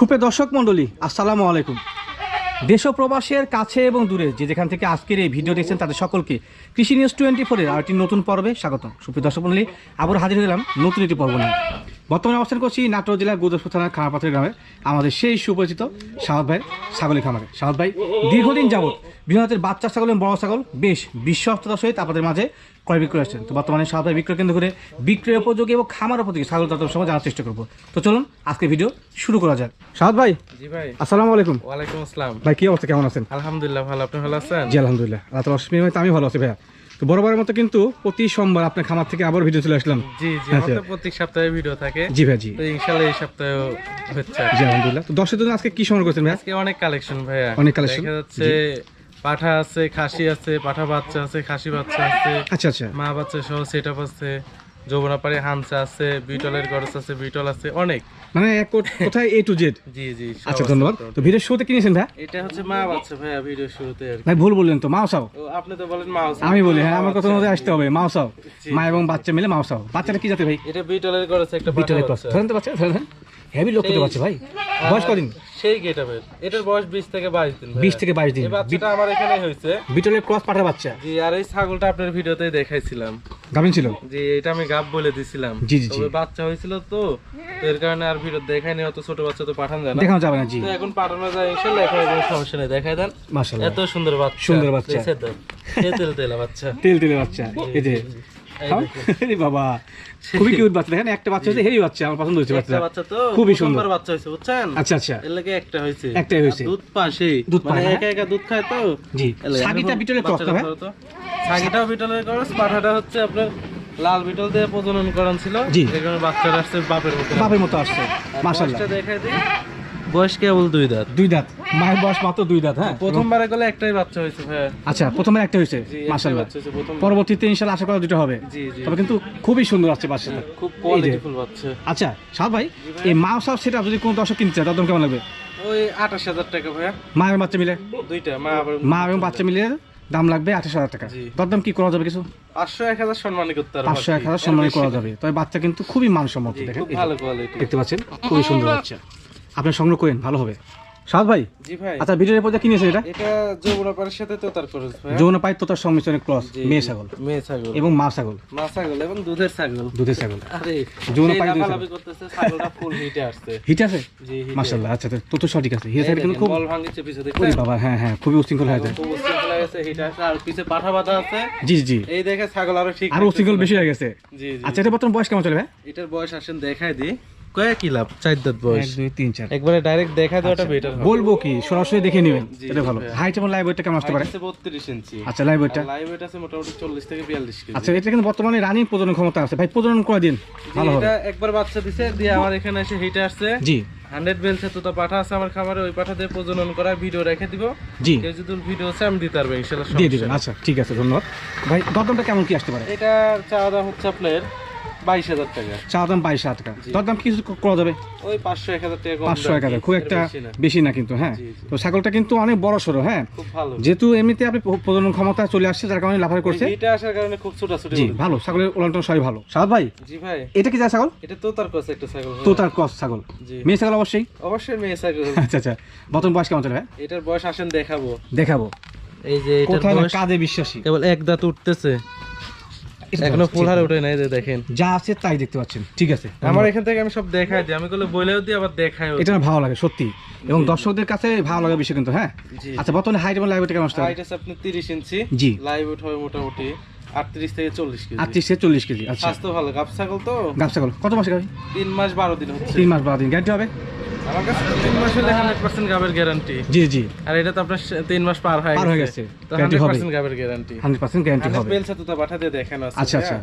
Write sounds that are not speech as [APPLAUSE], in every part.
সুপে দর্শক মণ্ডলী, আসসালামু আলাইকুম। দেশ প্রবাসের কাছে এবং দূরে যে যেখান থেকে আজকের এই ভিডিও দেখছেন তাদের সকলকে কৃষি নিউজ টোয়েন্টি ফোরের আরেকটি নতুন পর্বে স্বাগতম। সুপ্রিয় দর্শক মন্ডলী আবার হাজির গেলাম নতুন একটি পর্ব নিয়ে। বর্তমানে অবস্থান করছি নাটোর জেলার গুদসপুর থানার খামারপাথর গ্রামে। আমাদের সেই সুপরিচিত সাহদ ভাই ছাগলের খামারে। সাহদ ভাই দীর্ঘদিন যাবত বিভিন্ন বাচ্চা ছাগল এবং বড় ছাগল বেশ বিশ্বস্ততার সহিত আপনাদের মাঝে ক্রয় বিক্রয় আসছেন। তো বর্তমানে সাহদ ভাই বিক্রয় কেন্দ্র করে বিক্রয় উপযোগী এবং খামার উপযোগী ছাগল তাদের সময় জানার চেষ্টা করব। তো চলুন আজকে ভিডিও শুরু করা যাক। সাহদ ভাই জি ভাই। আসসালামু আলাইকুম। ওয়ালাইকুম আসসালাম। ভাই কি অবস্থা? কেমন আছেন? আলহামদুলিল্লাহ ভালো। আপনি ভালো আছেন? জি আলহামদুলিল্লাহ। আল্লাহ আমি ভালো আছি ভাইয়া। তো বরাবরের মতো কিন্তু প্রতি সোমবার আপনার খামার থেকে আবার ভিডিও চলে আসলাম। জি জি। আমাদের প্রত্যেক সপ্তাহে ভিডিও থাকে। জি ভাই জি। তো ইনশাআল্লাহ এই সপ্তাহে হচ্ছে। জি আলহামদুলিল্লাহ। তো দর্শকের জন্য আজকে কি সময় করছেন ভাই? আজকে অনেক কালেকশন ভাইয়া। অনেক কালেকশন দেখা যাচ্ছে পাঠা আছে খাসি আছে পাঠা বাচ্চা আছে খাসি বাচ্চা আছে। আচ্ছা আচ্ছা। মা বাচ্চা সহ সেটআপ আছে। হামসা আছে বিটলের গরস আছে বিটল আছে অনেক। মানে কোথায় এ টু জেড জি জি আচ্ছা ধন্যবাদ। তো। ভিডিও শুরুতে কি নিয়েছেন ভাই? এটা হচ্ছে মা বাচ্চা ভাই ভিডিও শুরুতে আর ভাই ভুল বললেন তো মাও আপনি তো বলেন মা আমি বলি হ্যাঁ আমার কথা মধ্যে আসতে হবে মাও চাও। মা এবং বাচ্চা মিলে মাও চাও। বাচ্চাটা কি জাতে ভাই? এটা বিটলের গরস একটা বিটলের গরস ধরেন তো বাচ্চা ধরেন। হেভি লোক তো বাচ্চা ভাই। বয়স কদিন? সেই গেটাবের এটার বয়স বিশ থেকে বাইশ দিন ভাইয়া। বিশ থেকে বাইশ দিন। এই বাচ্চাটা আমার এখানে হয়েছে। বিটলের ক্রস পাঠার বাচ্চা। জি আর এই ছাগলটা আপনার ভিডিওতে দেখাইছিলাম। গাভিন ছিল? যে এটা আমি গাব বলে দিছিলাম। জি, জি, জি। তবে বাচ্চা হয়েছিল তো এর কারণে আর ভিডিও দেখায়নি অত ছোট বাচ্চা তো পাঠান যায় না। দেখানো যাবে না জি। তো এখন পাঠানো যায় ইনশাল্লাহ এখন কোনো সমস্যা নেই। দেখাই দেন। মাশাআল্লাহ। এত সুন্দর বাচ্চা। সুন্দর বাচ্চা। তেল তেলা বাচ্চা। তেল তেলে বাচ্চা। এই যে। [LAUGHS] আরে বাবা খুবই কিউট বাচ্চা। দেখেন একটা বাচ্চা হচ্ছে হেভি বাচ্চা আমার পছন্দ হয়েছে বাচ্চা বাচ্চা তো খুবই সুন্দর। বাচ্চা হয়েছে বুঝছেন? আচ্ছা আচ্ছা। এর লাগে একটা হয়েছে। একটাই হয়েছে। দুধ দুধ মানে হ্যাঁ? একা একা দুধ খায় তো? জি। সাগিটা ক্রস হবে। ক্রস পাঠাটা হচ্ছে আপনার লাল বিটল দিয়ে প্রজনন করান ছিল। জি। আসছে বাপের মতো। বাপের মতো আসছে মাশাআল্লাহ। দেখাই দিই। বয়স কেবল দুই দাঁত। দুই দাঁত। মায়ের বয়স মাত্র দুই দাঁত হ্যাঁ? প্রথমবারে গেলে একটাই বাচ্চা হয়েছে ভাইয়া। আচ্ছা প্রথমে একটা হয়েছে মাশাআল্লাহ। পরবর্তীতে ইনশাআল্লাহ আশা করা দুটো হবে। তবে কিন্তু খুবই সুন্দর আসছে বাচ্চাটা খুব কোয়ালিটিফুল বাচ্চা। আচ্ছা সাদ ভাই এই মা সব সেটা যদি কোনো দর্শক কিনতে চায় তখন কেমন লাগবে? ওই আঠাশ হাজার টাকা ভাইয়া। মা এবং বাচ্চা মিলে? দুইটা মা মা এবং বাচ্চা মিলে দাম লাগবে আঠাশ হাজার টাকা। দরদাম কি করা যাবে কিছু? পাঁচশো এক হাজার সম্মানী করতে পারব পাঁচশো এক হাজার সম্মানী করা যাবে। তবে বাচ্চা কিন্তু খুবই মানসম্মত দেখেন ভালো কোয়ালিটি দেখতে পাচ্ছেন খুবই সুন্দর বাচ্চা। আপনি সংগ্রহ করেন ভালো হবে। সাদ ভাই? জি ভাই। আচ্ছা ভিডিওর পর্যা কিনেছে এটা? এটা পাড়ের সাথে তোতার পাই তোতার সংমিশ্রণের ক্রস মেয়ে ছাগল। মেয়ে ছাগল। এবং মা ছাগল। মা ছাগল এবং দুধের ছাগল। দুধের ছাগল। আরে দুধের করতেছে ছাগলটা ফুল হিটে আসছে। হিট আছে? জি হিটে মাশাল্লাহ আচ্ছা তো তো সঠিক আছে। হিট আছে কিন্তু খুব বল ভাঙিছে পিছে ওরে বাবা হ্যাঁ হ্যাঁ খুবই উশৃঙ্খল হয়ে যায়। খুব উশৃঙ্খলা গেছে হিটে আসছে। আর পিছে পাঠা বাঁধা আছে। জি জি। এই দেখে ছাগল আরও ঠিক আরও উশৃঙ্খল বেশি হয়ে গেছে। জি জি। আচ্ছা এটা বর্তমান বয়স কেমন চলে ভাই? এটার বয়স আসেন দেখাই দি কয় কি লাভ? চার দাঁত বয়স। এক দুই তিন চার। একবারে ডাইরেক্ট দেখাই দেওয়াটা বেটার বলব কি সরাসরি দেখে নেবেন এটা ভালো। হাইট এবং লাইভ ওয়েটটা কেমন আসতে পারে? আছে বত্রিশ ইঞ্চি আচ্ছা লাইভ ওয়েটটা লাইভ ওয়েট আছে মোটামুটি চল্লিশ থেকে বিয়াল্লিশ কেজি। আচ্ছা এটা কিন্তু বর্তমানে রানিং প্রজনন ক্ষমতা আছে। ভাই প্রজনন করে দিন ভালো হবে। এটা একবার বাচ্চা দিছে দিয়ে আমার এখানে এসে হিটে আসছে। জি। হান্ড্রেড তো তো পাঠা আছে আমার খামারে ওই পাঠা দিয়ে প্রজনন করা ভিডিও রেখে দিব। জি। কেউ যদি ভিডিও আছে আমি দিতে পারব ইনশাল্লাহ দিয়ে দিবেন। আচ্ছা ঠিক আছে ধন্যবাদ। ভাই দরদামটা কেমন কি আসতে পারে? এটা চাওয়া দাম হচ্ছে আপনার বাইশ হাজার টাকা। চা দাম বাইশ হাজার টাকা। দরদাম কি কিছু করা যাবে? ওই পাঁচশো এক হাজার টাকা পাঁচশো এক হাজার খুব একটা বেশি না। কিন্তু হ্যাঁ। জি, জি। তো ছাগলটা কিন্তু অনেক বড় সড়ো হ্যাঁ। যেহেতু এমনিতে আপনি প্রজনন ক্ষমতা চলে আসছে যার কারণে লাফার করছে। হিটে আসার কারণে খুব ছোটাছুটি জি ভালো। ছাগলের ওলানটন সবাই ভালো। সাদ ভাই জি ভাই। এটা কি যায় ছাগল? এটা তো তার কাছে একটা ছাগল মেয়ে ছাগল অবশ্যই? অবশ্যই মেয়ে ছাগল। [LAUGHS] আচ্ছা আচ্ছা। বর্তমান বয়স কেমন চলে ভাই? এটার বয়স আসেন দেখাবো। দেখাবো। এই যে কাজে বিশ্বাসী। কেবল এক দাঁত উঠতেছে। এটা এখনও ফুল হারে। ওঠে নাই দেখেন। যা আছে তাই দেখতে পাচ্ছেন ঠিক আছে। আমার এখান থেকে আমি সব দেখাই দিই আমি গুলো বলেও দিই আবার দেখাই এটা ভালো লাগে সত্যি। এবং দর্শকদের কাছে ভালো লাগে বিষয় কিন্তু হ্যাঁ? আচ্ছা বর্তমানে হাইট এবং লাইভ কেমন আসতে হাইট আছে আপনি তিরিশ ইঞ্চি জি। লাইভ উঠ হবে মোটামুটি আটত্রিশ থেকে চল্লিশ কেজি। আটত্রিশ থেকে চল্লিশ কেজি আচ্ছা। স্বাস্থ্য ভালো গাব ছাগল তো? গাছ ছাগল কত মাসে গাবি তিন মাস বারো দিন হচ্ছে। তিন মাস বারো দিন। গ্যারান্টি হবে? আমার কাছে তিন মাস হলে হান্ড্রেড পার্সেন্ট গাবের গ্যারান্টি জি জি। আর এটা তো আপনার সে- মাস পার হয়ে পার হয়ে গেছে। তো Guarantee হান্ড্রেড হবে। গাবের গ্যারান্টি হান্ড্রেড পার্সেন্ট গ্যারান্টি হবে। বেলসা তো তা দেখানো আছে আচ্ছা আচ্ছা।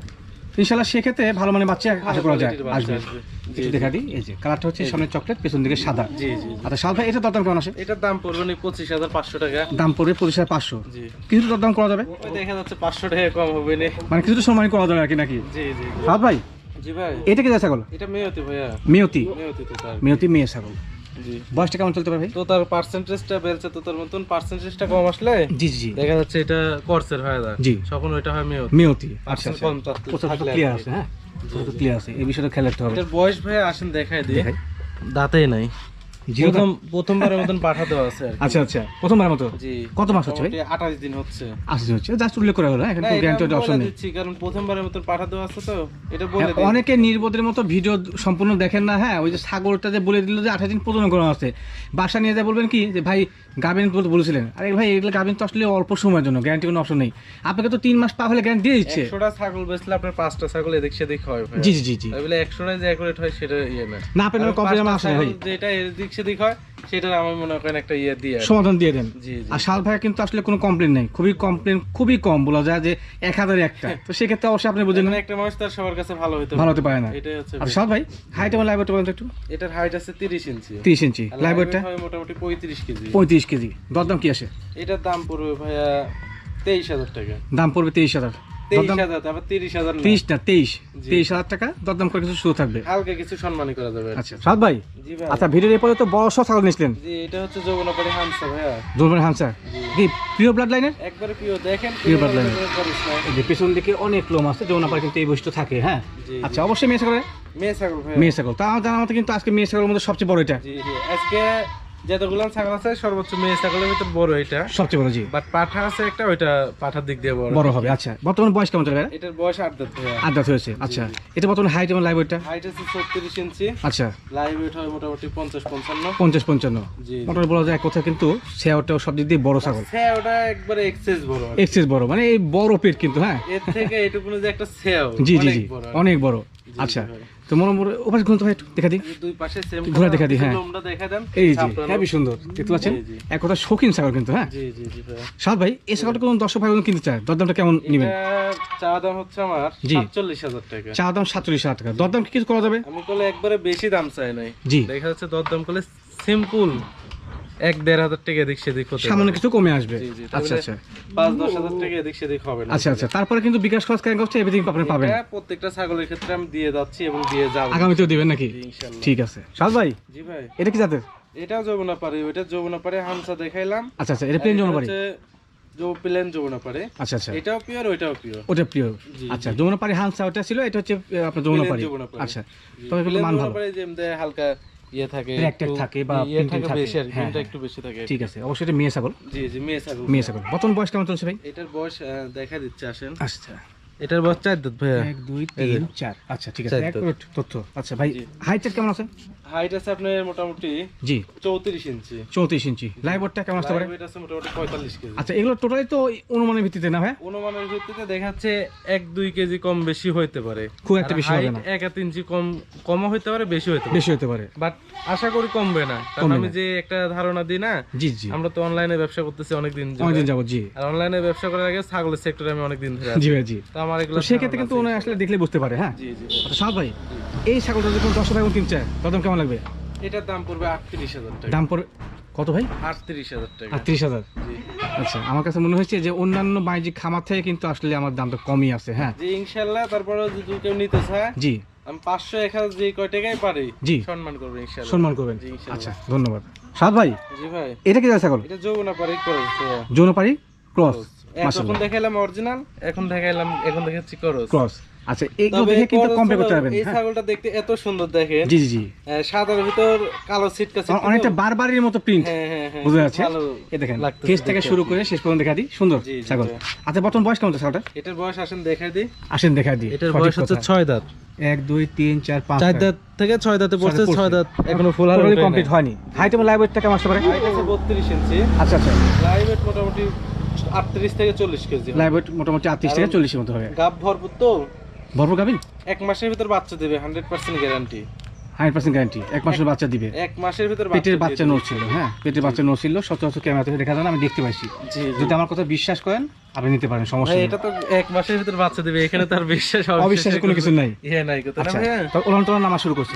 ইনশাল্লাহ সেক্ষেত্রে ভালো মানে বাচ্চা আশা করা যায়। আসবে। আসবে। জি, একটু দেখা দিই। এই যে কালারটা হচ্ছে সামনে চকলেট পেছন দিকে সাদা। জি জি আচ্ছা সাদ এটা দরদাম কেমন আসে? এটার দাম পড়বে পঁচিশ হাজার পাঁচশো টাকা। দাম পড়বে পঁচিশ হাজার পাঁচশো। কিছু দরদাম করা যাবে? দেখা যাচ্ছে পাঁচশো টাকা কম হবে নি। মানে কিছুটা সময় করা যাবে আর কি নাকি? জি জি জি। ভাই? জি ভাই। এটা কি ছাগল? এটা মেয়তি ভাইয়া। মেয়তি? মেয়তি তো মেয়তি মেয়ে ছাগল। বয়সটা কেমন চলতে পারে ভাই? তো তার পার্সেন্টেজটা বেড়েছে তো তার মতন। পার্সেন্টেজটা কম আসলে জি জি দেখা যাচ্ছে এটা করসের হয়ে দা জি। তখন ওইটা হয় মেয়তি। মেয়তি। আচ্ছা পার্সেন্ট আচ্ছা। কম থাকলে ক্লিয়ার আছে হ্যাঁ? ক্লিয়ার আছে। এই বিষয়টা খেয়াল রাখতে হবে। এটার বয়স ভাই আসেন দেখাই দিই। দেখাই। দাঁতেই নাই। প্রথম প্রথমবারের মতন পাঠা আছে আচ্ছা আচ্ছা। প্রথমবার মতো? জি। কত মাস হচ্ছে ভাই? আঠাশ দিন হচ্ছে। আশি হচ্ছে। জাস্ট উল্লেখ করা হলো হ্যাঁ? এখানে কোনো গ্যারান্টি অপশন নেই। দিচ্ছি, কারণ প্রথমবারের মতন পাঠা আছে তো এটা বলে হ্যাঁ, দিই। অনেকে নির্বোধের মতো ভিডিও সম্পূর্ণ দেখেন না হ্যাঁ? ওই যে ছাগলটা যে বলে দিল যে আঠাশ দিন প্রজনন করা আছে। বাসা নিয়ে যা বলবেন কি যে ভাই বলতে বলেছিলেন। আরে ভাই এগুলো গাভিন তো আসলে অল্প সময়ের জন্য গ্যারান্টি কোনো অপশন নেই। আপনাকে তো তিন মাস পা হলে গ্যারান্টি দিয়ে দিচ্ছে। ছাগল বেচলে আপনার পাঁচটা ছাগল এদিক সেদিক হয় জি জি জি জি। একশোটা যে অ্যাকুরেট হয় সেটা ইয়ে না। না কমপ্লেন আমার আসে ভাই। যেটা এদিক সেদিক হয় সেটার আমার মনে করেন একটা ইয়ে দিয়ে সমাধান দিয়ে দেন। আর শাল ভাই কিন্তু আসলে কোনো কমপ্লেন নেই। খুবই কমপ্লেন খুবই কম বলা যায় যে এক হাজারে একটা। তো সেক্ষেত্রে অবশ্যই আপনি বুঝেন একটা মানুষ তার সবার কাছে ভালো হইতে ভালো হতে পারে না। আর শাল ভাই হাইট এবং লাইভ বলেন একটু। এটার হাইট আছে তিরিশ ইঞ্চি। তিরিশ ইঞ্চি। আর লাইভ live weight হয় মোটামুটি পঁয়ত্রিশ কেজি। পঁয়ত্রিশ কেজি। দরদাম কি আসে? এটার দাম পড়বে ভাইয়া তেইশ হাজার টাকা। দাম পড়বে তেইশ হাজার। আচ্ছা সাদ ভাই জি ভাই। আচ্ছা ভিডিওর এরপরে তো বড় সব ছাগল নিয়েছিলেন? এটা হচ্ছে যৌবনাপাড়ি হামসা ভাইয়া। জলমান হামসা। কি প্রিয় ব্লাড লাইনের একবারে প্রিয় দেখেন প্রিয়। এই যে পেছন দিকে অনেক লোম আছে যৌনাপার কিন্তু এই বৈশিষ্ট্য থাকে হ্যাঁ। আচ্ছা অবশ্যই মেয়ে মেয়ে ছাগল মেয়ে ছাগল। তা জানা মতো কিন্তু আজকে মেয়ে ছাগলের মধ্যে সবচেয়ে বড় এটা। আজকে যতগুলো ছাগল আছে সর্বোচ্চ মেয়ে ছাগলের ভিতর বড় এটা। সবচেয়ে বড় জি। বাট পাঠা আছে একটা ওইটা পাঠার দিক দিয়ে বড়। বড় হবে আচ্ছা। বর্তমান বয়স কেমন চলে এটার বয়স আট দাঁত আট দাঁত হয়েছে আচ্ছা। এটা বর্তমানে হাইট এবং লাইভ ওয়েটটা হাইট আছে ছত্রিশ ইঞ্চি। আচ্ছা। লাইভ ওয়েট হয় মোটামুটি পঞ্চাশ পঞ্চান্ন। পঞ্চাশ পঞ্চান্ন। মোটামুটি বলা যায় এক কথা কিন্তু সেওটাও সব দিক দিয়ে বড় ছাগল। হ্যাঁ ওটা একবারে এক্সেস বড় এক্সেস বড় মানে এই বড় পেট কিন্তু হ্যাঁ? এর থেকে এটুকুন যে একটা সেও জি জি অনেক জি। বড় অনেক বড়। আচ্ছা। তো ওপাশ ঘুরতে হয় একটু দেখা দিই। দুই পাশে সেম ঘোরা দেখা দিই, হ্যাঁ। আমরা দেখা দেন এই হেভি সুন্দর দেখতে পাচ্ছেন। এক কথা শৌখিন ছাগল কিন্তু হ্যাঁ? জি জি জি সাদ ভাই এই ছাগলটা কোন দর্শক ভাই কিনতে চায়? দরদামটা কেমন নেবেন? চা দাম হচ্ছে আমার জি। সাতচল্লিশ হাজার টাকা। চা দাম সাতচল্লিশ হাজার টাকা। দরদাম কি কিছু করা যাবে? আমি একবারে বেশি দাম চাই নাই। জি। দেখা যাচ্ছে দরদাম করলে সিম্পল। এক দেড় হাজার টাকা এদিক সেদিক হতে সামান্য কিছু কমে আসবে। জি, জি, আচ্ছা আচ্ছা। পাঁচ দশ হাজার টাকা এদিক সেদিক হবে না। আচ্ছা আচ্ছা। তারপরে কিন্তু বিকাশ খরচ কেন এভরিথিং আপনি পাবেন। প্রত্যেকটা ছাগলের ক্ষেত্রে আমি দিয়ে যাচ্ছি এবং দিয়ে যাব। আগামীতেও দিবেন নাকি? ঠিক আছে। ভাই জি ভাই। এটা কি জাতের? এটাও যমুনা পারে ওইটা যমুনা পারে হামসা দেখাইলাম। আচ্ছা আচ্ছা। এটা প্লেন জমা পারি প্লেন যমুনা পারে আচ্ছা আচ্ছা। এটাও পিওর ওইটাও পিওর ওটা প্রিয় আচ্ছা যমুনা পারি হানসা ওটা ছিল এটা হচ্ছে আপনার যমুনা আচ্ছা। তবে কিন্তু মান ভালো। যে হালকা ইয়ে থাকে বা ইয়ে থাকে থাকে। বেশি আর কি, হ্যাঁ, হ্যাঁ। একটু বেশি থাকে ঠিক আছে অবশ্যই এটা মেয়ে ছাগল। জি জি মেয়ে ছাগল। মেয়ে ছাগল। বর্তমান বয়স কেমন চলছে ভাই? এটার বয়স দেখা দিচ্ছে আসেন। আচ্ছা। এটার বয়স চার দাঁত ভাইয়া? এক দুই তিন চার। আচ্ছা ঠিক আছে। তো। accurate তথ্য। আচ্ছা ভাই কেমন আছে? হাইট আছে আপনার মোটামুটি জি। চৌত্রিশ ইঞ্চি। চৌত্রিশ ইঞ্চি। লাইভটা কেমন আসতে পারে? আছে মোটামুটি পঁয়তাল্লিশ কেজি। আচ্ছা এগুলো টোটালি তো অনুমানের ভিত্তিতে না ভাই? অনুমানের ভিত্তিতে দেখাচ্ছে এক দুই কেজি কম বেশি হইতে পারে। খুব একটা বেশি হবে না। এক আধ ইঞ্চি কম কমও হইতে পারে বেশি হইতে বেশি হতে পারে। বাট আশা করি কমবে না। কারণ আমি যে একটা ধারণা দিই না জি জি। আমরা তো অনলাইনে ব্যবসা করতেছি অনেকদিন যাব জি। আর অনলাইনে ব্যবসা করার আগে ছাগলের সেক্টরে আমি অনেকদিন ধরে জি ভাই জি। তো আমার এগুলো সেক্ষেত্রে কিন্তু ওনার আসলে দেখলে বুঝতে পারে হ্যাঁ? জি জি আচ্ছা সাদ ভাই এই ছাগলটা যখন দশ টাকা কিনছে কদম কেমন লাগবে? এটার দাম পড়বে আটত্রিশ হাজার টাকা। দাম পড়ে কত ভাই? আটত্রিশ হাজার টাকা। আটত্রিশ হাজার। আচ্ছা আমার কাছে মনে হচ্ছে যে অন্যান্য বাণিজ্যিক খামার থেকে কিন্তু আসলে আমার দামটা কমই আছে হ্যাঁ? জি ইনশাল্লাহ তারপরে যদি কেউ নিতে চায় জি। আমি পাঁচশো এক হাজার যে কয় টাকাই পারি জি। সম্মান করব ইনশাল্লাহ। সম্মান করবেন। আচ্ছা ধন্যবাদ। সাদ ভাই জি ভাই। এটা কি ছাগল? এটা যৌবনা পারি করস। ক্রস। এখন দেখাইলাম অরিজিনাল এখন দেখাইলাম এখন দেখাচ্ছি করস ক্রস আচ্ছা এইগুলো দেখে কিন্তু কম্পেয়ার করতে পারবেন এই হ্যাঁ? ছাগলটা দেখতে এত সুন্দর দেখেন। জি জি জি। সাদার ভিতর কালো ছিটকা ছিটকা অনেকটা বারবারের মতো প্রিন্ট হ্যাঁ হ্যাঁ বোঝা যাচ্ছে এই দেখেন ফেস থেকে শুরু করে শেষ পর্যন্ত দেখা দিই। সুন্দর জি, জি, ছাগল। আচ্ছা বর্তমান বয়স কেমন ছাগলটা? এটার বয়স আসেন দেখাই দিই। আসেন দেখা দিই। এটার বয়স হচ্ছে কথা। ছয় দাঁত। এক দুই তিন চার পাঁচ চার দাঁত থেকে ছয় দাঁতে পড়ছে। ছয় দাঁত এখনও ফুল আর কমপ্লিট হয়নি। হাইট এবং লাইভ ওয়েটটা কেমন আসতে পারে? হাইট আছে বত্রিশ ইঞ্চি আচ্ছা আচ্ছা। লাইভ মোটামুটি আটত্রিশ থেকে চল্লিশ কেজি লাইভ ওয়েট মোটামুটি আটত্রিশ থেকে চল্লিশের মতো হবে। গাব ভরপুর তো। ভরপুর গাবিন এক মাসের ভিতর বাচ্চা দেবে hundred percent guarantee hundred percent guarantee এক মাসের বাচ্চা দিবে। এক মাসের ভিতর পেটের বাচ্চা। নড়ছিল হ্যাঁ? পেটের বাচ্চা নড়ছিল সচরাচর ক্যামেরা থেকে দেখা যায় না আমি দেখতে পাইছি। যদি আমার কথা বিশ্বাস করেন আপনি নিতে পারেন সমস্যা নেই। এটা তো এক মাসের ভিতর বাচ্চা দেবে এখানে তার বিশ্বাস অবিশ্বাসের কোনো কিছু নাই। ইয়ে নাই কথা। না আচ্ছা তো ওলান টোলান নামা শুরু করছে।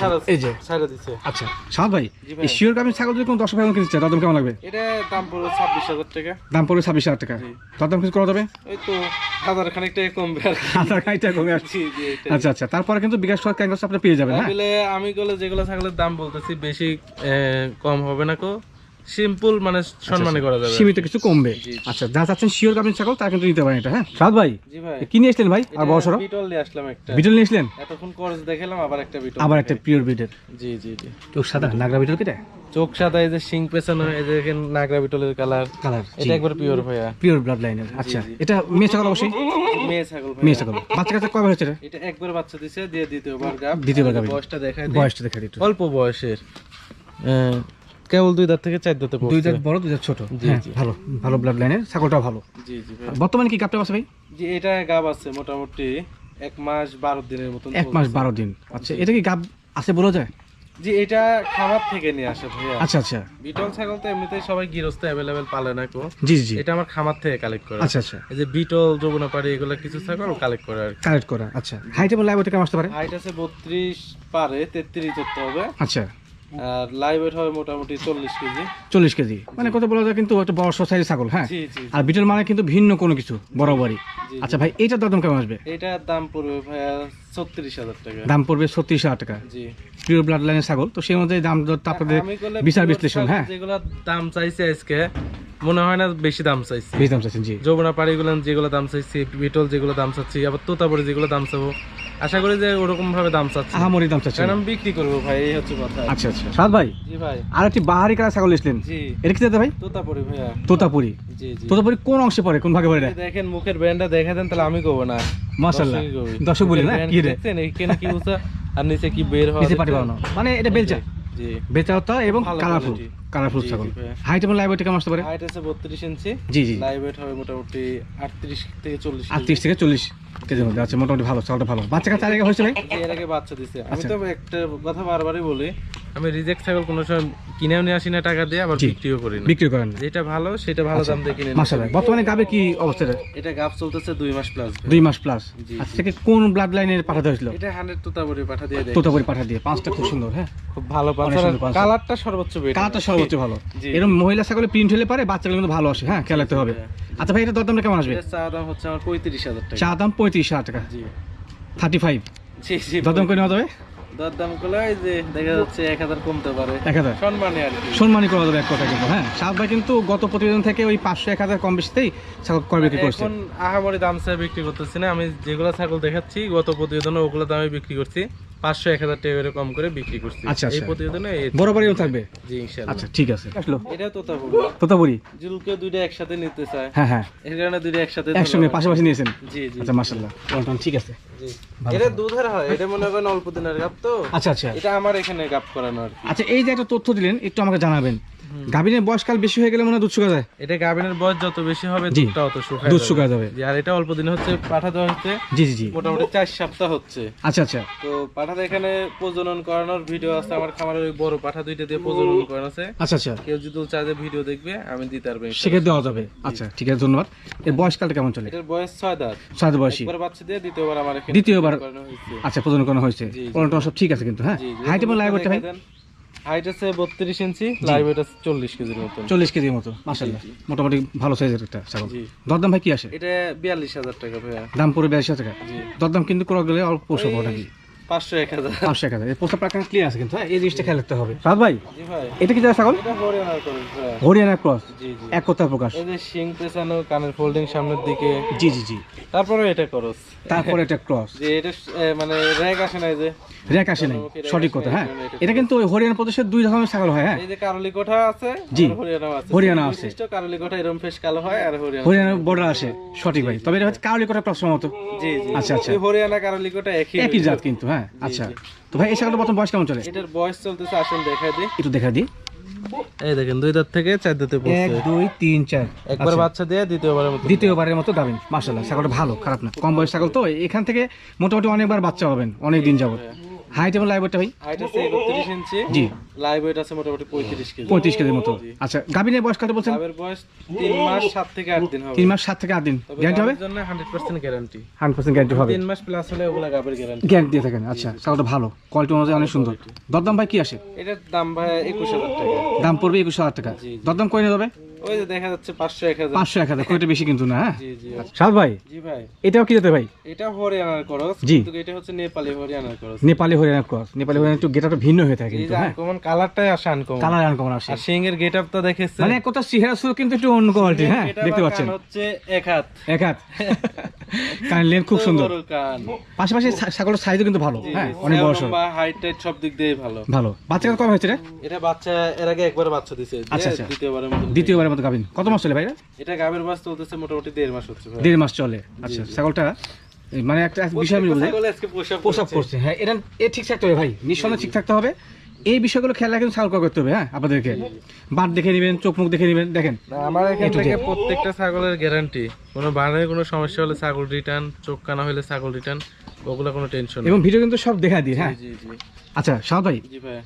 ছাড়া এই যে। ছাড়া দিচ্ছে আচ্ছা সাদ ভাই এই শিওর গাভিন ছাগল যদি কোনো দশ ভাই কিনতে চায় দাম কেমন লাগবে? এটা দাম পড়বে ছাব্বিশ হাজার টাকা। দাম পড়বে ছাব্বিশ হাজার টাকা। জি। দাম কিছু করা যাবে? ওই তো হাজার খানিক টাকা কমবে আর হাজার খাইটা কমে এটাই। আচ্ছা আচ্ছা তারপরে কিন্তু বিকাশ সরকার ক্যাঙ্গাস আপনি পেয়ে যাবেন হ্যাঁ? আমি গুলো যেগুলো ছাগলের দাম বলতেছি বেশি কম হবে না কো? সিম্পল মানে সম্মানে করা যাবে। সীমিত কিছু কমবে। আচ্ছা যা চাচ্ছেন শিওর গাভিন ছাগল তারা কিন্তু নিতে পারেন এটা হ্যাঁ? সাদ ভাই ভাই। কি নিয়ে এসলেন ভাই? আর বড় বিটল নিয়ে আসলাম একটা। বিটল নিয়ে এসলেন এতক্ষণ করজ দেখালাম আবার একটা বিটল আবার একটা পিওর বিটের জি জি জি। চোখ সাদা নাগরা বিটল কেটে চোখ সাদা এই যে শিং পেছানো এই যে দেখেন নাগরা বিটলের কালার কালার এটা একবার পিওর ভাইয়া। পিওর ব্লাড লাইনের আচ্ছা। এটা মেয়ে ছাগল অবশ্যই? মেয়ে ছাগল মেয়ে ছাগল। বাচ্চা কাছে কবে হচ্ছে এটা? একবার বাচ্চা দিছে দিয়ে দ্বিতীয়বার গাব। দ্বিতীয়বার গাব। বয়সটা দেখায় বয়সটা দিত অল্প বয়সের। আহ, কেবল দুই দাঁত থেকে চার দাঁতে দুই দাঁত বড় দুই দাঁত ছোট। হ্যাঁ। ভালো ভালো ব্লাড লাইনের ছাগলটা ভালো। জি জি বর্তমানে কি গাপটা আছে ভাই? জি এটা গাব আছে মোটামুটি এক মাস বারো দিনের মতন এক মাস বারো দিন। আচ্ছা এটা কি গাব আছে বলা যায়? জি এটা খামার থেকে নিয়ে আসে ভাইয়া। আচ্ছা আচ্ছা। বিটল ছাগল তো এমনিতেই সবাই গৃহস্থ অ্যাভেলেবেল পালে না কো। জি জি এটা আমার খামার থেকে কালেক্ট করা। আচ্ছা আচ্ছা। এই যে বিটল যমুনাপাড়ি এগুলো কিছু ছাগল কালেক্ট করে আর কালেক্ট করা আচ্ছা। হাইট এবং লাইভ কেমন আসতে পারে? হাইট আছে বত্রিশ পারে তেত্রিশ করতে হবে। আচ্ছা। আর লাইভ ওয়েট হবে মোটামুটি চল্লিশ কেজি। চল্লিশ কেজি। মানে কত বলা যায় কিন্তু একটা বড় সাইজের ছাগল হ্যাঁ? জি জি আর বিটেল মানে কিন্তু ভিন্ন কোনো কিছু বরাবরই। আচ্ছা ভাই এইটার দাম কেমন আসবে? এটার দাম পড়বে ভাইয়া ছত্রিশ হাজার টাকা। দাম পড়বে ছত্রিশ হাজার টাকা। জি। পিওর ব্লাড লাইনের ছাগল তো সেই অনুযায়ী দাম দর আপনাদের বিচার বিশ্লেষণ হ্যাঁ? যেগুলো দাম চাইছে আজকে মনে হয় না বেশি দাম চাইছি। বেশি দাম চাচ্ছেন জি। যমুনা পাড়িগুলো যেগুলো দাম চাইছি বিটল যেগুলো দাম চাচ্ছি আবার তোতাপুরি যেগুলো দাম চাবো আশা করি যে ওরকম ভাবে দাম চাচ্ছি। আহামরি দাম চাচ্ছেন কারণ আমি বিক্রি করব ভাই এই হচ্ছে কথা। আচ্ছা আচ্ছা। সাদ ভাই জি ভাই। আর একটি বাহারি ছাগল এসলেন জি। এটা কি দাদা ভাই? তোতাপুরি ভাইয়া। তোতাপুরি। জি জি। তোতাপুরি কোন অংশে পড়ে কোন ভাগে পড়ে দেখেন মুখের ব্যান্ডটা দেখা দেন তাহলে আমি কব না। মাশাআল্লাহ। দর্শক বলি না? কি রে? দেখছেন কি উঁচা আর নিচে কি বের হয় নিচে পাটি বানানো। মানে এটা বেলচা। জি বেচা হতো এবং কালারফুল। কালারফুল ছাগল। হাইট এবং লাইভ ওয়েট কেমন আসতে পারে? হাইট আছে বত্রিশ ইঞ্চি। জি জি। লাইভ ওয়েট হবে মোটামুটি আটত্রিশ থেকে চল্লিশ আটত্রিশ থেকে চল্লিশ কেজির মধ্যে। আচ্ছা মোটামুটি ভালো ছাগলটা ভালো। বাচ্চা কাছে আগে হয়েছে ভাই এর আগে বাচ্চা দিছে। আমি আচ্ছা। তো একটা কথা বারবারই বলি আমি রিজেক্ট ছাগল কোনো সময় কিনেও নিয়ে আসি না টাকা দিয়ে আবার বিক্রিও করি না। বিক্রি করেন না। যেটা ভালো সেটা ভালো দাম দিয়ে কিনে হবে। বর্তমানে গাবে কি অবস্থা এটা? গাপ চলতেছে দুই মাস প্লাস দুই মাস প্লাস আচ্ছা থেকে কোন ব্লাড লাইনের পাঠাতে হয়েছিল? এটা হান্ড্রেড তোতাবরি পাঠা দিয়ে দেয়। তোতাপুরি পাঠা দিয়ে। পাঁচটা খুব সুন্দর হ্যাঁ? খুব ভালো অনেক সুন্দর পাঁচ। কালারটা সর্বোচ্চ বেটার কালারটা সর্বোচ্চ ভালো। এরকম মহিলা ছাগলে প্রিন্ট হলে পারে বাচ্চাগুলো কিন্তু ভালো আসে। হ্যাঁ খেয়াল রাখতে হবে আচ্ছা ভাই এটা দরদামটা কেমন আসবে? চা দাম হচ্ছে আমার পঁয়ত্রিশ হাজার টাকা। চা দাম পঁয়ত্রিশ হাজার টাকা। জি। থার্টি ফাইভ জি জি দরদাম করে নেওয়া যাবে? দর করলে ওই যে দেখা যাচ্ছে এক হাজার কমতে পারে। এক হাজার। সম্মানে আর সম্মানই করা যাবে এক কথা কিন্তু হ্যাঁ। সাত ভাই কিন্তু গত প্রতিবেদন থেকে ওই পাঁচশো এক হাজার কম বেশিতেই ছাগল ক্রয় বিক্রি করছে। এখন আহামরি দাম চাই বিক্রি করতেছি না। আমি যেগুলো ছাগল দেখাচ্ছি গত প্রতিবেদনে ওগুলো দামে বিক্রি করছি। পাঁচশো এক হাজার টাকা করে কম করে বিক্রি করছি। আচ্ছা, এই আচ্ছা। প্রতিবেদনে বরাবরই থাকবে? জি ইনশাল্লাহ। আচ্ছা ঠিক আছে। আসলো। এটা তো তোতাপুরি? জুলকে দুইটা একসাথে নিতে চায়। হ্যাঁ হ্যাঁ। এর কারণে দুইটা একসাথে একসঙ্গে পাশাপাশি নিয়েছেন? জি জি। আচ্ছা মাসাল্লাহ ঠিক আছে। জি। এটা দুধের হয় এটা মনে করেন অল্প দিনের গাপ তো। আচ্ছা আচ্ছা। এটা আমার এখানে গাপ করানো আর আচ্ছা এই যে একটা তথ্য দিলেন একটু আমাকে জানাবেন। গাভীনের বয়সকাল বেশি হয়ে গেলে মনে হয় দুধ শুকা যায়? এটা গাভিনের বয়স যত বেশি হবে। দুধটা দুধ শুকা যাবে। আর এটা অল্প দিন হচ্ছে পাঠা দেওয়া হচ্ছে। জি জি জি। মোটামুটি চার সপ্তাহ হচ্ছে। আচ্ছা আচ্ছা। তো পাঠাতে এখানে প্রজনন করানোর ভিডিও আছে আমার খামারের ওই বড় পাঠা দুইটা দিয়ে প্রজনন করানো আছে। আচ্ছা আচ্ছা। কেউ যদি চাঁদে ভিডিও দেখবে আমি দিতে পারব। সেক্ষেত্রে দেওয়া যাবে। আচ্ছা ঠিক আছে ধন্যবাদ। এর বয়সকালটা কেমন চলে? এটার বয়স ছয় দাঁত। বয়সী। একবার বাচ্চা দিয়ে দ্বিতীয়বার আমার এখানে দ্বিতীয়বার আচ্ছা প্রদান করা হয়েছে। সব ঠিক আছে কিন্তু হ্যাঁ। হাইট এবং লাইভ ভাই হাইট আছে বত্রিশ ইঞ্চি লাইভ এটা চল্লিশ কেজির মতন। চল্লিশ কেজির মতো মাসাল্লাহ জি। মোটামুটি ভালো সাইজের একটা ছাগল। দরদাম ভাই কি আসে? এটা বিয়াল্লিশ হাজার টাকা ভাইয়া। দাম পড়ে বিয়াল্লিশ টাকা। জি। দরদাম কিন্তু করা গেলে অল্প পোষাবো নাকি পাঁচশো এক হাজার। পাঁচশো এক হাজার। ক্লিয়ার আছে কিন্তু হ্যাঁ? এই জিনিসটা খেয়াল রাখতে হবে। ভাই। এটা কি ছাগল। হরিয়ানা ক্রস জি এক কথা প্রকাশ। এই যে শিং পেছানো কানের ফোল্ডিং সামনের দিকে। জি জি জি। তারপরে এটা করস। তারপরে ক্রস। যে এটা মানে র্যাক আসে না যে। আসে সঠিক কথা হ্যাঁ। এটা কিন্তু হরিয়ানা প্রদেশের দুই রকমের ছাগল হয় হ্যাঁ। এই যে কারলি কোঠা আছে জি। হরিয়ানা আছে। হরিয়ানা আছে। কারলি কোঠা ফেস কালো হয় আর হরিয়ানা। হরিয়ানা বর্ডার আসে। সঠিক ভাই। তবে এটা হচ্ছে কাউলি করা ক্রস মতো। জি জি। আচ্ছা, আচ্ছা। হরিয়ানা কারলি কোঠা একই একই জাত কিন্তু হ্যাঁ। আচ্ছা। তো ভাই এই ছাগলটার বর্তমান বয়স কেমন চলে? এটার বয়স চলতেছে আসুন দেখাই দিই। একটু দেখা দিই। এই দেখেন দুই দাঁত থেকে চার দাঁতে এক দুই তিন চার। একবার আচ্ছা। বাচ্চা দিয়ে দ্বিতীয়বারের মতো। দ্বিতীয়বারের মতো গাবেন মাসাল্লাহ ছাগলটা ভালো খারাপ না। কম বয়স ছাগল তো এখান থেকে মোটামুটি অনেকবার বাচ্চা হবেন অনেক দিন যাবত হাইট এবং লাইভটা ভাই? হাইট আছে একত্রিশ ইঞ্চি। জি। লাইভ আছে মোটামুটি পঁয়ত্রিশ কেজি। পঁয়ত্রিশ কেজির মতো। আচ্ছা গাবিনের বয়স কত বলছেন? গাবের বয়স তিন মাস থেকে দিন হবে। মাস থেকে দিন। গ্যারান্টি হবে? জন্য গ্যারান্টি হান্ড্রেড পার্সেন্ট গ্যারান্টি হবে। মাস প্লাস হলে ওগুলা গাবের গ্যারান্টি গ্যারান্টি দিয়ে থাকেন। আচ্ছা ভালো। কোয়ালিটি অনুযায়ী অনেক সুন্দর। দরদাম ভাই কি আসে? এটার দাম ভাই একুশ হাজার টাকা। দাম পড়বে একুশ হাজার টাকা। জি, জি। দরদাম নিয়ে যাবে ওই যে দেখা যাচ্ছে পাঁচশো এক হাজার। পাঁচশো এক হাজার। খুব বেশি কিন্তু না হ্যাঁ? জি জি সাদ ভাই জি ভাই। এটাও কি যেতে ভাই? এটা হরিয়ানার খরচ কিন্তু এটা হচ্ছে নেপালি হরিয়ানার খরচ নেপালি হরিয়ানার ক্রস নেপালি হরিয়ানা একটু গেটআপটা ভিন্ন হয়ে থাকে কিন্তু হ্যাঁ? কমন কালারটাই আসে আনকমন কালার আনকমন আসে। আর সিং এর গেটআপ তো দেখেছেন? মানে কথা চেহারা সুর কিন্তু একটু অন্য কোয়ালিটি হ্যাঁ? দেখতে পাচ্ছেন। হচ্ছে এক হাত। এক হাত। [LAUGHS] লেন খুব সুন্দর। পাশাপাশি ছাগলের সাইজও কিন্তু ভালো। হ্যাঁ অনেক বড় সড়ো। হাইট টাইট সব দিক দিয়ে ভালো। ভালো। বাচ্চা কবে হয়েছে রে? এটা বাচ্চা এর আগে একবার বাচ্চা আচ্ছা, আচ্ছা। দ্বিতীয়বারের মতো দ্বিতীয়বারের মতো কত মাস চলে ভাই এটা? গাবের বাস চলতেছে মোটামুটি দেড় মাস হচ্ছে দেড় মাস চলে। আচ্ছা ছাগলটা মানে একটা বিষয় আমি বলি। পোশাক করছে। করছে হ্যাঁ এটা এ ঠিক থাকতে হবে ভাই। নিঃসন্দেহে ঠিক থাকতে হবে। এই বিষয়গুলো খেয়াল রাখেন ছাগল করতে হবে হ্যাঁ আপনাদেরকে। বাট দেখে নেবেন চোখ মুখ দেখে নেবেন দেখেন। আমার এখান। থেকে প্রত্যেকটা ছাগলের গ্যারান্টি। কোনো বাড়ানোর কোনো সমস্যা হলে ছাগল রিটার্ন চোখ কানা হলে ছাগল রিটার্ন ওগুলো কোনো টেনশন এবং ভিডিও কিন্তু সব দেখা দিই হ্যাঁ? আচ্ছা ভাই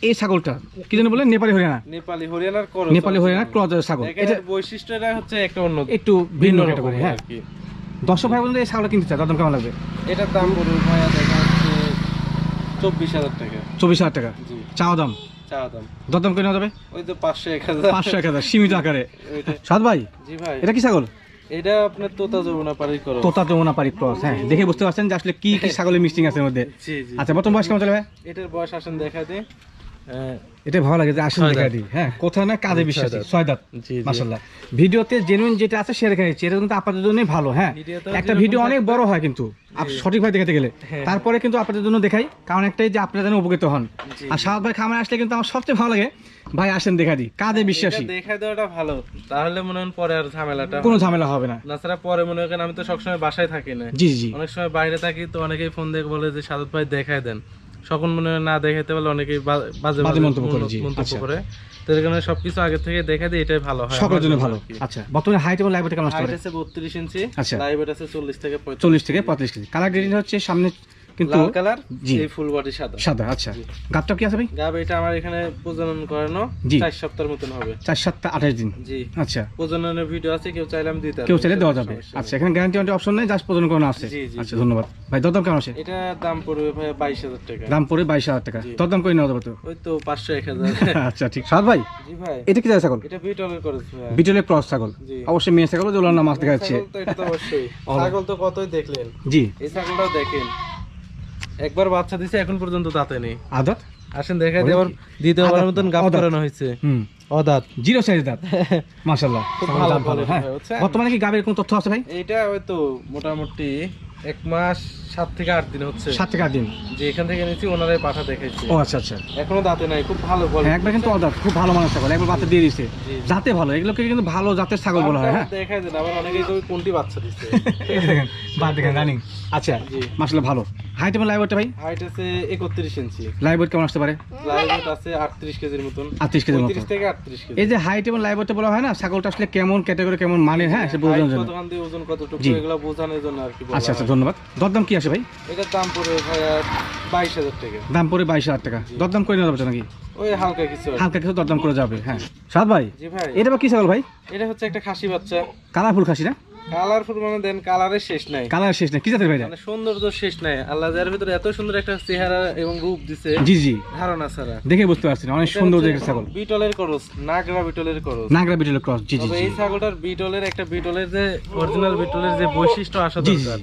এই ছাগলটা কি বলেন নেপালি হরিয়ানা? নেপালি হরিয়ানার নেপালি ক্রস ছাগল। এটা বৈশিষ্ট্যটা হচ্ছে একটা অন্য একটু ভিন্ন ক্যাটাগরি হ্যাঁ। দর্শক ভাই বলুন এই ছাগলটা কিনতে চায় দাম কেমন লাগবে? এটার দাম বলুন যাচ্ছে চব্বিশ হাজার টাকা। চব্বিশ হাজার টাকা? চাওয়া দাম? চা দাম। দরদাম করে যাবে? ওই তো পাঁচশো এক হাজার। পাঁচশো এক হাজার সীমিত আকারে। সাদ ভাই জি ভাই। এটা কি ছাগল? এটা আপনার তোতা যমুনা তোতা যমুনা পারি ক্রস হ্যাঁ। দেখে বুঝতে পারছেন যে আসলে কি কি ছাগলের মিক্সিং আছে এর মধ্যে। আচ্ছা বর্তমান বয়স কেমন চলে ভাই? এটার বয়স আসেন দেখা দে হ্যাঁ, এটা ভালো লাগে যে ছয় দেখা দিই। হ্যাঁ কোথাও না কাজে বিশ্বাসী। দাঁত। ছয় দাঁত জি জি। মাসাল্লাহ ভিডিওতে জেনুইন যেটা আছে সেটা এটা কিন্তু আপনাদের জন্যই ভালো হ্যাঁ। একটা ভিডিও অনেক বড় হয় কিন্তু সঠিকভাবে দেখাতে গেলে। হ্যাঁ। তারপরে কিন্তু আপনাদের জন্য দেখাই কারণ একটাই যে আপনারা যেন উপকৃত হন। আর সাহাদ ভাই খামারে আসলে কিন্তু আমার সবচেয়ে ভালো লাগে ভাই আসেন দেখা দিই কাজে বিশ্বাসী। দেখা দেওয়াটা ভালো। তাহলে মনে হয় পরে আর ঝামেলাটা কোনো ঝামেলা হবে না। তাছাড়া পরে মনে হয় আমি তো সবসময় বাসায় থাকি না। জি জি অনেক সময় বাইরে থাকি তো অনেকেই ফোন দেখে বলে যে সাদত ভাই দেখায় দেন। সকল মনে হয় না দেখাতে পারলে অনেকেই বাজে বাজে মন্তব্য করে, জি, মন্তব্য আচ্ছা। করে। তো এর কারণে সবকিছু আগে থেকে দেখা দিই এটাই ভালো হয়। সকলের আমার জন্য ভালো আচ্ছা বর্তমানে হাইট এবং লাইভ কেমন আছে হাইট আছে বত্রিশ ইঞ্চি আচ্ছা। লাইভ আছে চল্লিশ থেকে পঁয়তাল্লিশ চল্লিশ থেকে 45 কেজি। কালার গ্রেডিং হচ্ছে সামনে কিন্তু লাল কালার। এই ফুল বডি সাদা। সাদা আচ্ছা। গাবটা কি আছে ভাই? গাব এটা আমার এখানে প্রজনন করানো জি। চার সপ্তাহের মতন হবে। চার সাতটা আঠাশ দিন। জি। আচ্ছা। প্রজননের ভিডিও আছে কেউ চাইলে আমি দিতে কেউ চাইলে দেওয়া যাবে। আচ্ছা এখানে গ্যারান্টি ওয়ারেন্টি অপশন নেই জাস্ট প্রদান করানো আছে। আচ্ছা ধন্যবাদ। ভাই দরদাম কেমন আছে? এটা দাম পড়বে ভাই বাইশ হাজার টাকা। দাম পড়ে বাইশ হাজার টাকা। জি। দরদাম করে নেওয়া যাবে তো? ওই তো পাঁচশো এক হাজার। [LAUGHS] আচ্ছা ঠিক। সাদ ভাই জি ভাই। এটা কি ছাগল? এটা বিটলের করেছে ভাই। বিটলে ক্রস ছাগল। অবশ্যই মেয়ে ছাগল যেগুলো মাছ দেখা যাচ্ছে ছাগল তো এটা তো [LAUGHS] অবশ্যই। ছাগল তো কতই দেখলেন? জি। এই ছাগলটাও দেখেন। একবার বাচ্চা দিছে এখন পর্যন্ত দাঁতে নেই। আদাত? আসেন দেখা বলেন দেওয়ার কি? দ্বিতীয়বারের মতন গাপ করানো হয়েছে। হুম। অদাত। জিরো সাইজ দাঁত। [LAUGHS] মাশাআল্লাহ। ভালো ভালো হ্যাঁ। বর্তমানে কি গাবের কোনো তথ্য আছে ভাই? এটা হয়তো মোটামুটি এক মাস সাত থেকে আট দিন হচ্ছে। সাত থেকে আট দিন। যে এখান থেকে নিয়েছি ওনারাই পাঠা দেখাইছে ও আচ্ছা আচ্ছা। এখনও দাঁতে নাই খুব ভালো হ্যাঁ, quality। একবার কিন্তু অদাত খুব ভালো মানুষ ছাগল একবার বাচ্চা দিয়ে। জাতে ভালো এগুলোকে কিন্তু ভালো জাতের ছাগল বলা হয় হ্যাঁ। দেখাই দেন আবার অনেকেই তো কোনটি বাচ্চা দিচ্ছে। [LAUGHS] দেখেন বাদ দেখেন রানিং। আচ্ছা ভালো। হাইট এবং লাইভ ভাই? হাইট আছে একত্রিশ ইঞ্চি লাইভ কেমন আসতে পারে? লাইভ আছে আটত্রিশ কেজির মতন। আটত্রিশ কেজির মতো পঁয়ত্রিশ থেকে আটত্রিশ কেজি। এই যে হাইট এবং বলা হয় না ছাগলটা আসলে কেমন ক্যাটাগরি কেমন মানে হ্যাঁ সে বোঝানোর জন্য। ওজন কতটুকু এগুলো বোঝানোর জন্য আর কি আচ্ছা আচ্ছা ধন্যবাদ। দরদাম কি আসে ভাই? এটার দাম পড়বে ভাইয়া বাইশ হাজার টাকা। দাম পড়ে বাইশ হাজার টাকা। দরদাম করে নেওয়া যাবে নাকি? ওই হালকা কিছু হালকা কিছু দরদাম করে যাবে হ্যাঁ। সাদ ভাই জি ভাই। এটা বা কি ছাগল ভাই? এটা হচ্ছে একটা খাসি বাচ্চা। কালারফুল খাসি না? কালারফুল মানে দেন কালারের শেষ নাই। কালার শেষ না কি জাতের ভাই এটা? মানে সৌন্দর্য শেষ নাই। আল্লাহ যার ভিতরে এত সুন্দর একটা চেহারা এবং রূপ দিছে জি জি। ধারণা ছাড়া। দেখে বুঝতে পারছি না, অনেক সুন্দর দেখে ছাগল। বিটলের করস নাগরা বিটলের করস। নাগরা বিটলের ক্রস জি জি তবে এই ছাগলটার বিটলের একটা বিটলের যে অরিজিনাল বিটলের যে বৈশিষ্ট্য আসা দরকার।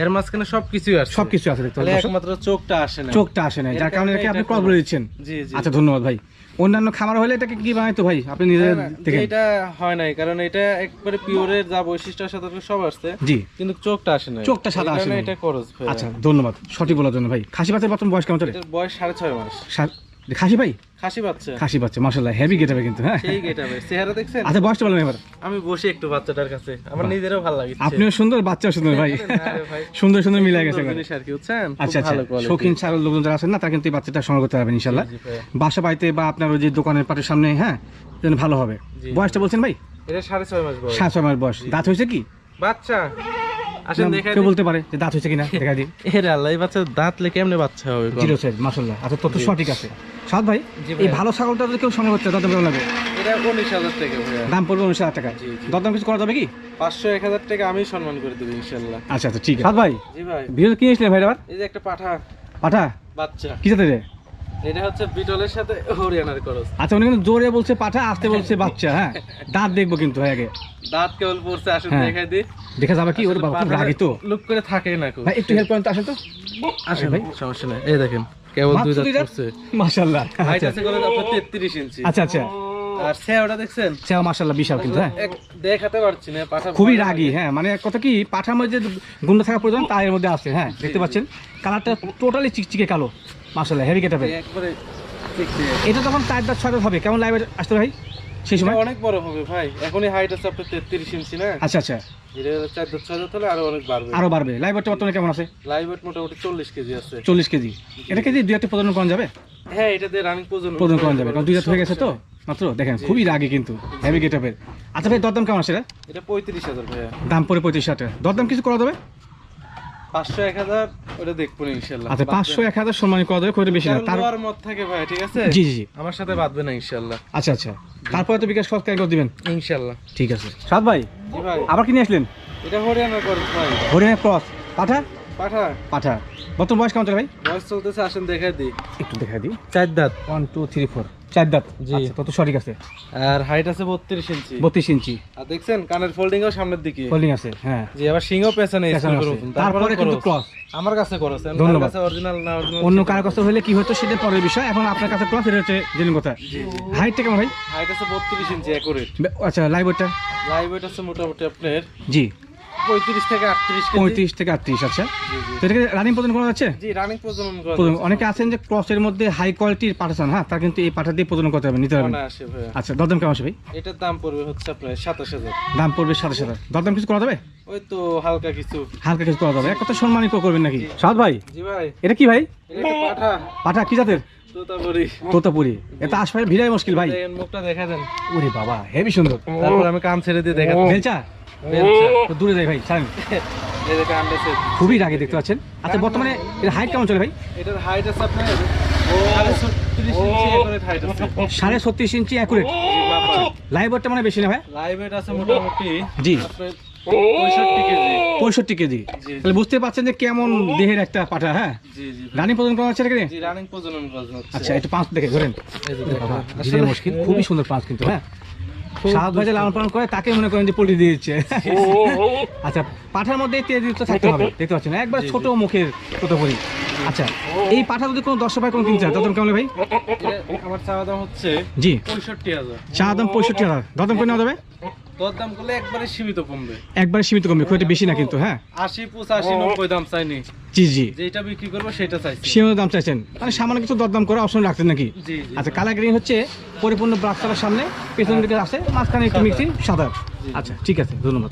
এর মাঝখানে সবকিছুই আছে। সবকিছু আছে দেখতে পাচ্ছেন। একমাত্র চোখটা আসে না। চোখটা আসে না যার কারণে আপনি ক্রস বলে দিচ্ছেন জি জি। আচ্ছা ধন্যবাদ ভাই। অন্যান্য খামার হলে এটাকে কি বানাইতো ভাই? আপনি নিজের না, না, থেকে এটা হয় নাই কারণ এটা একবারে পিওরের যা বৈশিষ্ট্য তাদের সব আসছে। জি। কিন্তু চোখটা আসে না চোখটা সাদা আসে নাই। এটা ভাই। আচ্ছা ধন্যবাদ। সঠিক বলার জন্য ভাই। খাসি বাচ্চার বর্তমান বয়স কেমন চলে? বয়স সাড়ে ছয় মাস। সা- খাসি ভাই? খাসি বাচ্চা। খাসি বাচ্চা মাসাল্লাহ হেভি গেট হবে কিন্তু হ্যাঁ। সেই গেটা ভাই চেহারা দেখছেন? আচ্ছা বলবেন এবার। আমি বসে একটু বাচ্চাটার কাছে। আমার নিজেরও ভালো লাগছে। আপনিও সুন্দর বাচ্চাও সুন্দর ভাই। ভাই। সুন্দর সুন্দর মিলে গেছে। জিনিস আর কি বুঝছেন? আচ্ছা আচ্ছা। শৌখিন ছাগল লোকজন যারা আছেন না তারা কিন্তু এই বাচ্চাটা সংগ্রহ করতে পারবেন ইনশাল্লাহ বাসা বাড়িতে বা আপনার ওই যে দোকানের পাটের সামনে হ্যাঁ যেন ভালো হবে। বয়সটা বলছেন ভাই? এটা সাড়ে ছয় মাস বয়স। সাত ছয় মাস বয়স। দাঁত হয়েছে কি? বাচ্চা। আসেন না, দেখা বলতে পারে যে দাঁত হয়েছে কিনা দেখা দিই [LAUGHS] এর আল্লাহ এই বাচ্চা দাঁতলে কেমনে বাচ্চা হবে জিরো সাইজ মাসাল্লাহ আচ্ছা তত সঠিক আছে। সাদ ভাই এই ভালো ছাগলটা যদি কেউ সংগ্রহ করতে কেমন এটা টাকা দাম পড়বে উনিশ হাজার টাকা জি, জি। দরদাম কিছু করা যাবে কি? পাঁচশো এক হাজার টাকা আমি সম্মান করে দেবো ইনশাল্লাহ আচ্ছা আচ্ছা ঠিক আছে। সাদ ভাই জি ভাই। ভিডিও কিনেছিলেন ভাই আবার এই যে একটা পাঠা। পাঠা? বাচ্চা। কি জাতের? এটা হচ্ছে বিটলের সাথে হরিয়ানার করস আচ্ছা উনি কিন্তু জোরে বলছে পাঠা আসতে বলছে বাচ্চা হ্যাঁ। দাঁত দেখব কিন্তু হ্যাঁ আগে। দাঁত কেবল পড়ছে আসেন হ্যাঁ। দেখাই দি দেখা যাবে কি ওর বাবা খুব রাগি তো। লুক করে থাকে না ভাই একটু হেল্প করেন তো আসেন তো। আসেন ভাই। ভাই সমস্যা নাই। এই দেখেন কেবল দুই দাঁত পড়ছে। মাশাল্লাহ হাইট আচ্ছা। আছে করে আপনার 33 ইঞ্চি। আচ্ছা আচ্ছা। আর সেওটা দেখছেন? সেও মাশাল্লাহ বিশাল কিন্তু হ্যাঁ। দেখাতে পারছি না পাঠা খুবই রাগী হ্যাঁ। মানে কথা কি পাঠার মধ্যে যে গুন্ডা থাকা প্রয়োজন তার মধ্যে আছে হ্যাঁ। দেখতে পাচ্ছেন? কালারটা টোটালি চিকচিকে কালো। হেভি একবারে এটা তখন চার দাঁত ছয় হবে কেমন লাইভে আসতে ভাই সেই সময়? অনেক বড় হবে ভাই এখনই হাইট আছে আপনার 33 ইঞ্চি না? আচ্ছা আচ্ছা। আরও অনেক বাড়বে। আরও বাড়বে। লাইভেরটা বর্তমানে কেমন আছে? মোটামুটি 40 কেজি আছে। চল্লিশ কেজি। এটা কেজি দুই একটা প্রজনন করা যাবে? হ্যাঁ এটা দিয়ে রানিং প্রয়োজন প্রজনন করা যাবে। কারণ দুই হয়ে গেছে তো? মাত্র? দেখেন খুবই রাগে কিন্তু। হেভি আচ্ছা ভাই দরদাম কেমন আছে এটা? 35000 ভাইয়া। দাম পরে পঁয়ত্রিশ হাজার দরদাম কিছু করা যাবে? 500 1000 ওটা দেখব না ইনশাআল্লাহ আচ্ছা পাঁচশো এক হাজার সম্মানী করা যাবে বেশি না তার মত থাকে ভাই ঠিক আছে? জি জি আমার সাথে বাঁধবে না ইনশাআল্লাহ আচ্ছা আচ্ছা। তারপরে তো বিকাশ খরচ করে দিবেন। ইনশাআল্লাহ ঠিক আছে। সাদ ভাই জি ভাই। আবার কি নিয়ে আসলেন? এটা হরিয়ানা করস ভাই। হরিয়ানা ক্রস। পাঠা? পাঠা। পাঠা। বর্তমান বয়স কেমন চলে ভাই? বয়স চলতেছে আসেন দেখাই দিই। একটু দেখা দিই। চার দাঁত ওয়ান টু থ্রি ফোর চার দাঁত। জি। আচ্ছা তত সঠিক আছে? আর হাইট আছে 32 ইঞ্চি। বত্রিশ ইঞ্চি। আর দেখছেন কানের ফোল্ডিংও সামনের দিকে। হোল্ডিং আছে হ্যাঁ। জি আবার সিংও পেছনে তারপরে কিন্তু ক্রস আমার কাছে করছ ধন্যবাদ। কাছে অরিজিনাল না অরিজিনাল অন্য কারও কাছে হলে কি হতো সেটা পরের বিষয়। এখন আপনার কাছে ক্রস এটা হচ্ছে জেনুইন কথা। হাইটটা কেমন ভাই? হাইট আছে 32 ইঞ্চি অ্যাকুরেট আচ্ছা লাইভ ওয়েটটা লাইভ ওয়েট আছে মোটামুটি আপনার জি। 35 থেকে 38 পঁয়ত্রিশ থেকে আটত্রিশ আচ্ছা। জি জি। তো এটাকে রানিং প্রদান করা যাচ্ছে? জি রানিং প্রজনন করা অনেকে আছেন যে ক্রসের মধ্যে হাই কোয়ালিটির পাঠা চান হ্যাঁ? তারা কিন্তু এই পাঠা দিয়ে প্রদান করতে হবে নিতে হবে। আসে ভাইয়া। আচ্ছা দরদাম কেমন আছে ভাই? এটার দাম পড়বে হচ্ছে আপনার 27000 দাম পড়বে সাতাশ হাজার। দরদাম কিছু করা যাবে? ওই তো হালকা কিছু। হালকা কিছু করা যাবে। এক কথা সম্মানিত করবেন নাকি? সাদ ভাই জি ভাই। এটা কি ভাই? পাঠা। পাঠা কি জাতের? তোতাপুরি। তোতাপুরি। এটা আশপাশে ভিড়াই মুশকিল ভাই। মুখটা দেখা দেন। ওরে বাবা হেভি সুন্দর। তারপর আমি কান ছেড়ে দিয়ে দেখা দূরে যাই ভাই আন্ডারসেট খুবই রাগে দেখতে পাচ্ছেন। আচ্ছা বর্তমানে এর হাইট কেমন চলে ভাই? এটার হাইট আছে আপনার সাড়ে ছত্রিশ ইঞ্চি আছে। অ্যাকুরেট লাইভ ওয়েটটা মানে বেশি না ভাই? লাইভ ওয়েট আছে মোটামুটি জি। পঁয়ষট্টি কেজি। তাহলে বুঝতে পারছেন যে কেমন দেহের একটা পাঠা হ্যাঁ? রানী প্রদান করা জি রানিং প্রজনন আচ্ছা একটু পাঁচ দেখে ধরেন। মুশকিল। খুবই সুন্দর পাঁচ কিন্তু হ্যাঁ? ভাজে লালন পালন করে তাকে মনে করেন যে পোল্ট্রি দিয়েছে। আচ্ছা পাঠার মধ্যে তেজ তো থাকতে হবে দেখতে পাচ্ছেন একবার ছোট মুখের ছোট করি আচ্ছা এই পাঠা যদি কোনো দর্শক ভাই কোনো কিনতে চায় দদম কেমন ভাই? আমার চাওয়া দাম হচ্ছে জি। পঁয়ষট্টি হাজার। চা দাম পঁয়ষট্টি হাজার। দদম করে নেওয়া যাবে? তোর দাম করলে একবারে সীমিত কমবে। একবারে সীমিত কমবে খুব বেশি না কিন্তু হ্যাঁ? আশি পঁচাশি নব্বই দাম চাইনি। জি জি। যেটা বিক্রি করব সেটা চাইছি। সীমিত দাম চাইছেন। মানে সামান্য কিছু দরদাম করে অপশন নাকি? আচ্ছা গ্রিন হচ্ছে পরিপূর্ণ সামনে পেছন দিকে আছে মাঝখানে একটু মিক্সি সাদা। আচ্ছা ঠিক আছে ধন্যবাদ।